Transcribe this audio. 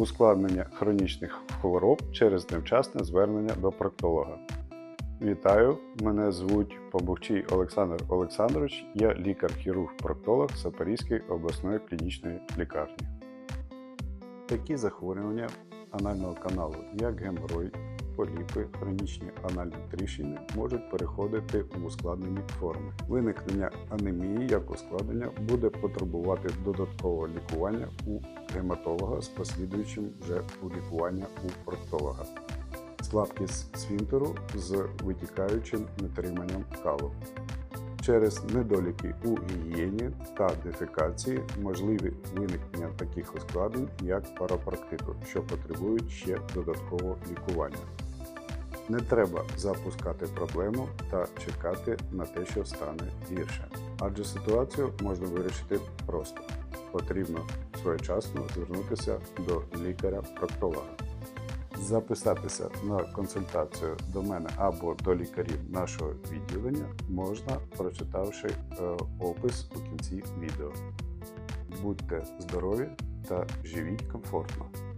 ускладнення хронічних хвороб через невчасне звернення до проктолога. Вітаю, мене звуть Побухчий Олександр Олександрович, я лікар-хірург-проктолог Запорізької обласної клінічної лікарні. Такі захворювання анального каналу, як геморой, поліпи, хронічні анальні можуть переходити в ускладнені форми. Виникнення анемії як ускладнення буде потребувати додаткового лікування у гематолога з послідуючим вже у лікування у проктолога. Слабкість сфінктеру з витікаючим нетриманням калу. Через недоліки у гігієні та дефекації можливі виникнення таких ускладнень, як парапрактиту, що потребують ще додаткового лікування. Не треба запускати проблему та чекати на те, що стане гірше, адже ситуацію можна вирішити просто. Потрібно своєчасно звернутися до лікаря-проктолога. Записатися на консультацію до мене або до лікарів нашого відділення можна, прочитавши е, опис у кінці відео. Будьте здорові та живіть комфортно!